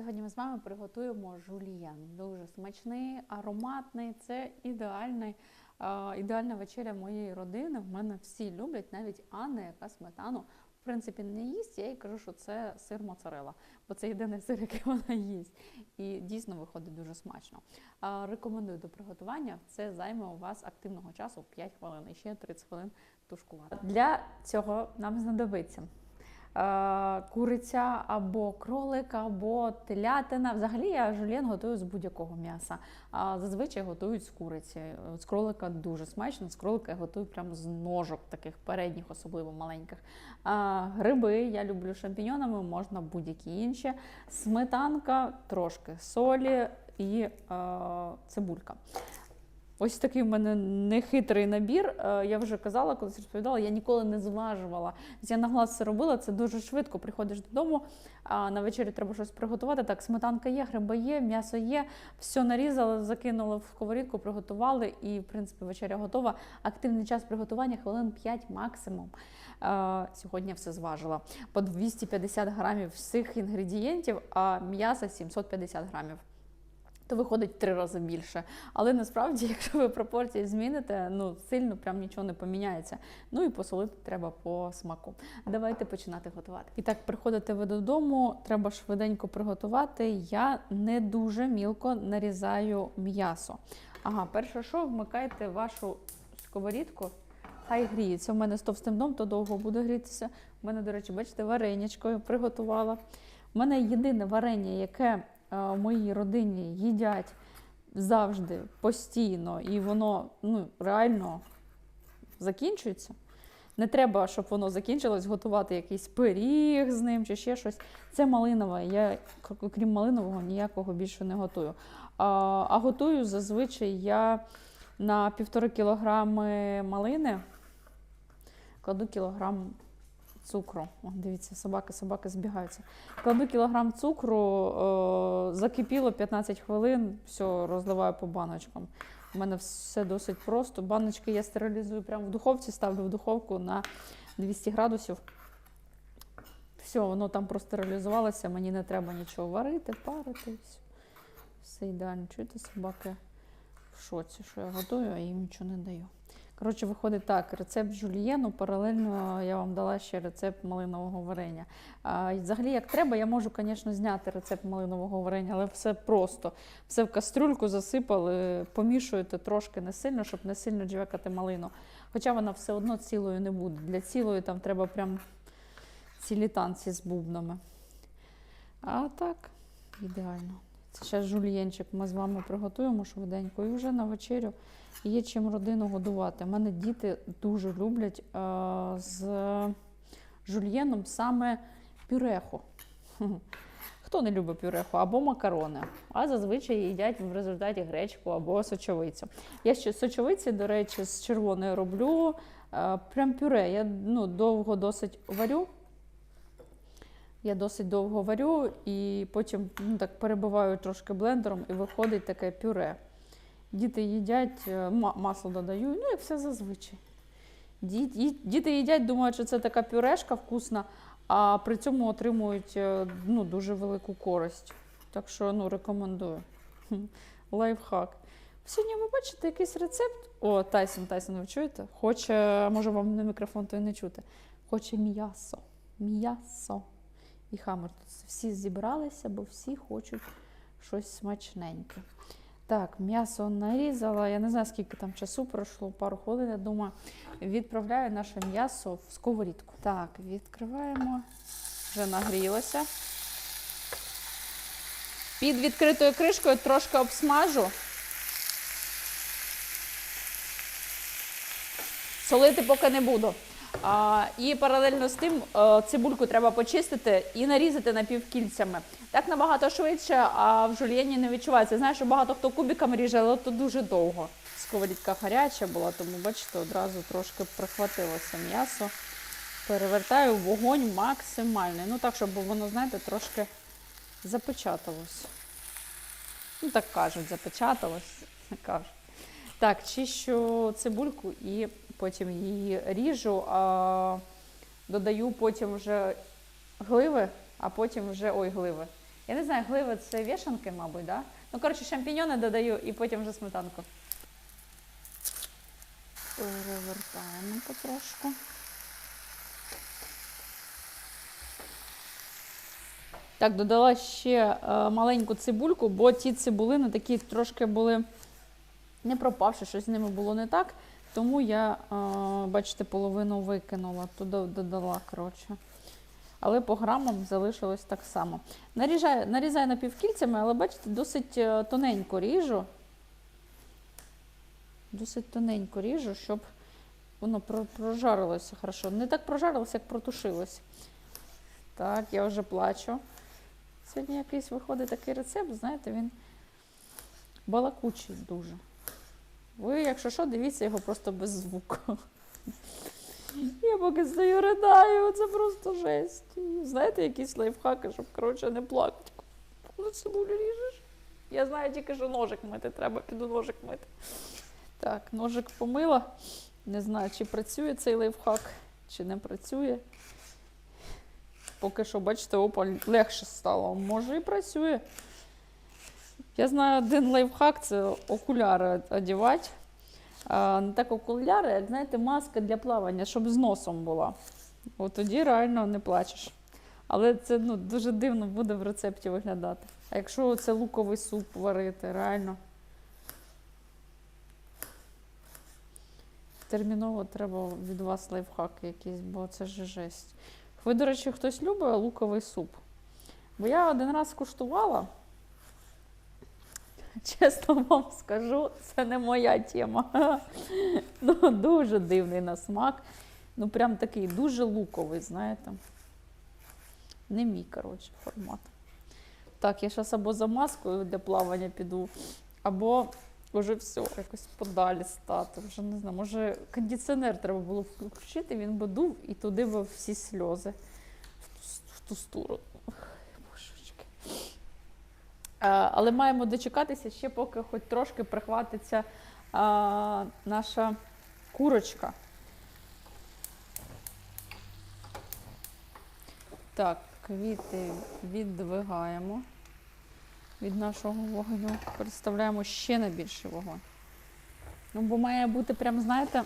Сьогодні ми з вами приготуємо жульєн. Дуже смачний, ароматний. Це ідеальний, е, ідеальна вечеря моєї родини. В мене всі люблять, навіть Анна, яка сметану в принципі не їсть. Я їй кажу, що це сир моцарела, бо це єдиний сир, який вона їсть. І дійсно виходить дуже смачно. Е, Рекомендую до приготування. Це займе у вас активного часу 5 хвилин і ще 30 хвилин тушкувати. Для цього нам знадобиться куриця або кролик, або телятина. Взагалі я жульєн готую з будь-якого м'яса. А зазвичай готують з куриці. З кролика дуже смачно. З кролика я готую прямо з ножок, таких передніх, особливо маленьких. А, гриби я люблю шампіньонами, можна будь-які інші. Сметанка, трошки солі і е, цибулька. Ось такий в мене нехитрий набір. Е, Я вже казала, коли розповідала, я ніколи не зважувала. Я на глаз це робила, це дуже швидко. Приходиш додому, а на вечері треба щось приготувати. Так, сметанка є, гриби є, м'ясо є, все нарізали, закинули в сковорідку, приготували, і, в принципі, вечеря готова. Активний час приготування хвилин 5 максимум. Е, Сьогодні все зважила. По 250 грамів всіх інгредієнтів, а м'яса 750 грамів то виходить три рази більше. Але насправді, якщо ви пропорції зміните, ну сильно прям нічого не поміняється. Ну і посолити треба по смаку. Давайте починати готувати. І так, приходите ви додому, треба швиденько приготувати. Я не дуже мілко нарізаю м'ясо. Ага, перше, що вмикайте вашу сковорідку. Хай гріється. У мене з товстим дном, то довго буде грітися. У мене, до речі, бачите, варенячкою приготувала. У мене єдине варення, яке в моїй родині їдять завжди постійно, і воно ну, реально закінчується. Не треба, щоб воно закінчилось, готувати якийсь пиріг з ним чи ще щось. Це малинове. Я, крім малинового, ніякого більше не готую. А, а готую зазвичай я на півтори кілограми малини кладу кілограм цукру. О, дивіться, собаки, собаки збігаються. Кладу кілограм цукру, е, закипіло 15 хвилин, все, розливаю по баночкам. У мене все досить просто. Баночки я стерилізую прямо в духовці, ставлю в духовку на 200 градусів. Все, воно там простерилізувалося, мені не треба нічого варити, парити. Все, все ідеально. Чуєте, собаки в шоці, що я готую, а їм нічого не даю. Коротше, виходить так, рецепт жульєну, паралельно я вам дала ще рецепт малинового варення. А, взагалі, як треба, я можу, звісно, зняти рецепт малинового варення, але все просто. Все в кастрюльку засипали, помішуєте трошки не сильно, щоб не сильно джвекати малину. Хоча вона все одно цілою не буде. Для цілої там треба прям цілі танці з бубнами. А так, ідеально. Це зараз жульєнчик ми з вами приготуємо швиденько. І вже на вечерю є чим родину годувати. У мене діти дуже люблять е, з жульєном саме пюреху. Хто не любить пюреху або макарони, а зазвичай їдять в результаті гречку або сочовицю. Я ще сочовиці, до речі, з червоною роблю е, прям пюре. Я ну, довго досить варю. Я досить довго варю і потім ну, так перебиваю трошки блендером і виходить таке пюре. Діти їдять, е, масло додаю, ну як все зазвичай. Діти їдять, думають, що це така пюрешка вкусна, а при цьому отримують е, ну, дуже велику користь. Так що ну, рекомендую. Лайфхак. Сьогодні ви бачите якийсь рецепт. О, Тайсон, Тайсон, ви чуєте? Хоче, може вам на мікрофон то і не чути. Хоче м'ясо. М'ясо. І хамер тут всі зібралися, бо всі хочуть щось смачненьке. Так, м'ясо нарізала. Я не знаю, скільки там часу пройшло, пару хвилин, я думаю. Відправляю наше м'ясо в сковорідку. Так, відкриваємо. Вже нагрілося. Під відкритою кришкою трошки обсмажу. Солити поки не буду. А, і паралельно з тим е, цибульку треба почистити і нарізати напівкільцями. Так набагато швидше, а в жульєні не відчувається. Знаєш, що багато хто кубиками ріже, але то дуже довго. Сковорідка гаряча була, тому бачите, одразу трошки прихватилося м'ясо. Перевертаю вогонь максимальний. Ну так, щоб воно, знаєте, трошки запечаталось. Ну, так кажуть, запечаталось. Так, чищу цибульку і потім її ріжу, а додаю потім вже гливи, а потім вже ой, гливи. Я не знаю, гливи це вішанки, мабуть, да? Ну, коротше, шампіньони додаю і потім вже сметанку. Перевертаємо потрошку. Так, додала ще е, маленьку цибульку, бо ті цибулини такі трошки були не пропавши, щось з ними було не так. Тому я, е, бачите, половину викинула, туди додала, коротше. Але по грамам залишилось так само. Нарізаю, нарізаю напівкільцями, але бачите, досить е, тоненько ріжу. Досить тоненько ріжу, щоб воно прожарилося хорошо. Не так прожарилося, як протушилося. Так, я вже плачу. Сьогодні якийсь виходить такий рецепт, знаєте, він балакучий дуже. Ви, якщо що, дивіться його просто без звуку. Я поки стою ридаю, це просто жесть. Знаєте, якісь лайфхаки, щоб, коротше, не плакати. Коли цибулю ріжеш. Я знаю тільки, що ножик мити треба, піду ножик мити. Так, ножик помила. Не знаю, чи працює цей лайфхак, чи не працює. Поки що, бачите, опа, легше стало. Може і працює. Я знаю один лайфхак це окуляри одягати. Не так окуляри, як знаєте, маска для плавання, щоб з носом була. От тоді реально не плачеш. Але це ну, дуже дивно буде в рецепті виглядати. А якщо це луковий суп варити, реально. Терміново треба від вас лайфхаки якісь, бо це ж жесть. Ви, до речі, хтось любить луковий суп? Бо я один раз куштувала. Чесно вам скажу, це не моя тема. Ну, дуже дивний на смак. Ну, прям такий дуже луковий, знаєте. Не мій, коротше, формат. Так, я зараз або за маскою для плавання піду, або вже все, якось подалі стати. Вже не знаю, може кондиціонер треба було включити, він би дув і туди би всі сльози в ту, в ту сторону. Е, Але маємо дочекатися ще, поки хоч трошки прихватиться а, наша курочка. Так, квіти віддвигаємо від нашого вогню. Переставляємо ще на більший вогонь. Ну, бо має бути прям, знаєте,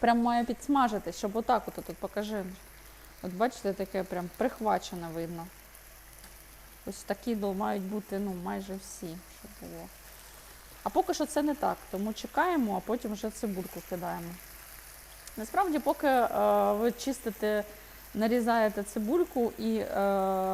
прям має підсмажити, щоб отак от тут покажи. От бачите, таке прям прихвачене видно. Ось такі мають бути ну, майже всі, щоб було. А поки що це не так, тому чекаємо, а потім вже цибульку кидаємо. Насправді, поки е, ви чистите, нарізаєте цибульку і е,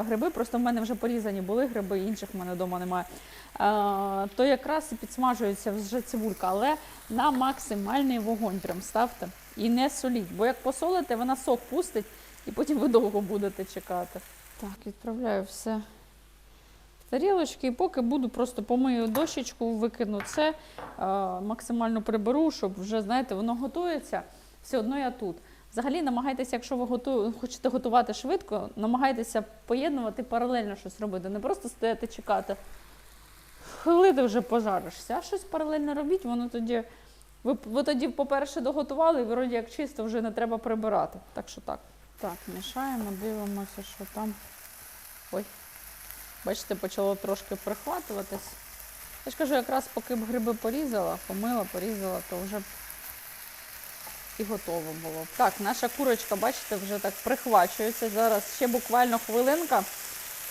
гриби, просто в мене вже порізані були гриби, інших в мене вдома немає, е, то якраз і підсмажується вже цибулька, але на максимальний вогонь прям ставте і не соліть, бо як посолите, вона сок пустить і потім ви довго будете чекати. Так, відправляю все тарілочки, і поки буду просто помию дощечку, викину це, е, максимально приберу, щоб вже, знаєте, воно готується. Все одно я тут. Взагалі намагайтеся, якщо ви готу... хочете готувати швидко, намагайтеся поєднувати паралельно щось робити. Не просто стояти чекати. Хвилини вже пожаришся, а щось паралельно робіть, воно тоді. Ви, ви тоді, по-перше, доготували, і вроді як чисто вже не треба прибирати. Так що так. Так, мішаємо, дивимося, що там. Ой. Бачите, почало трошки прихватуватись. Я ж кажу, якраз поки б гриби порізала, помила, порізала, то вже і готово було. Так, наша курочка, бачите, вже так прихвачується. Зараз ще буквально хвилинка.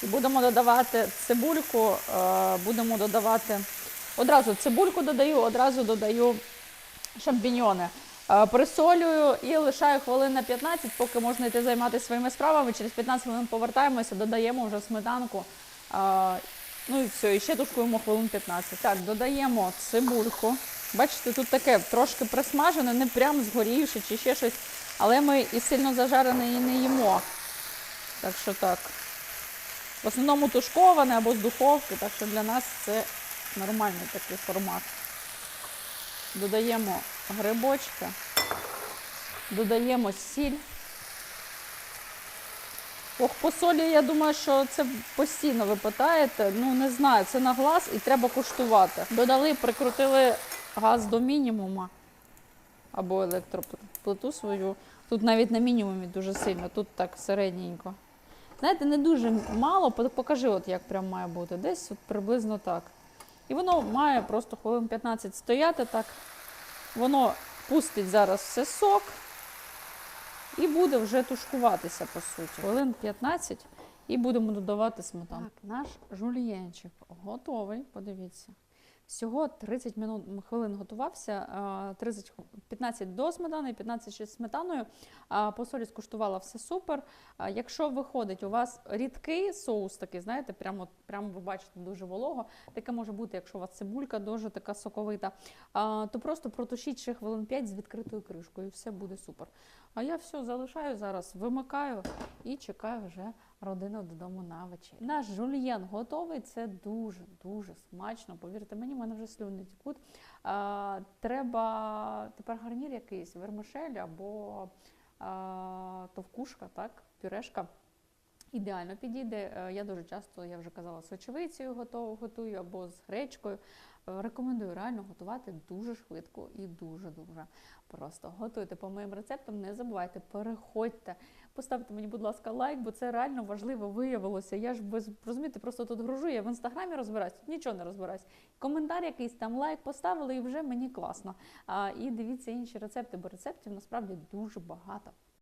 І будемо додавати цибульку, е, будемо додавати. Одразу цибульку додаю, одразу додаю шампіньйони. Е, Присолюю і лишаю хвилин на 15, поки можна йти займатися своїми справами. Через 15 хвилин повертаємося, додаємо вже сметанку. Ну і все, і ще тушкуємо хвилин 15. Так, додаємо цибульку. Бачите, тут таке трошки присмажене, не прям згорівши чи ще щось, але ми і сильно зажарене і не їмо. Так що так. В основному тушковане або з духовки, так що для нас це нормальний такий формат. Додаємо грибочки, додаємо сіль. Ох, по солі, я думаю, що це постійно ви питаєте. Ну, не знаю, це на глаз і треба куштувати. Додали, прикрутили газ до мінімума або електроплиту свою. Тут навіть на мінімумі дуже сильно, тут так середненько. Знаєте, не дуже мало, покажи, от як прям має бути. Десь от приблизно так. І воно має просто хвилин 15 стояти так. Воно пустить зараз все сок і буде вже тушкуватися, по суті. Хвилин 15 і будемо додавати сметану. Так, наш жульєнчик готовий, подивіться. Всього 30 минут, хвилин готувався, 30, 15 до сметани, 15 ще з сметаною. А, По солі скуштувала все супер. Якщо виходить у вас рідкий соус такий, знаєте, прямо, прямо ви бачите дуже волого, таке може бути, якщо у вас цибулька дуже така соковита, то просто протушіть ще хвилин 5 з відкритою кришкою, і все буде супер. А я все залишаю зараз, вимикаю і чекаю вже родину додому на вечір. Наш жульєн готовий. Це дуже дуже смачно. Повірте мені, в мене вже слюни текуть. А, треба тепер гарнір якийсь, вермишель або а, товкушка, так, пюрешка. Ідеально підійде. Е, Я дуже часто, я вже казала, з сочевицею готову готую або з гречкою. Е, Рекомендую реально готувати дуже швидко і дуже-дуже просто. Готуйте по моїм рецептам, не забувайте, переходьте. Поставте мені, будь ласка, лайк, бо це реально важливо виявилося. Я ж без розумієте, просто тут гружу, я в інстаграмі розбираюсь, тут нічого не розбираюсь. Коментар якийсь там лайк поставили, і вже мені класно. А, і дивіться інші рецепти, бо рецептів насправді дуже багато.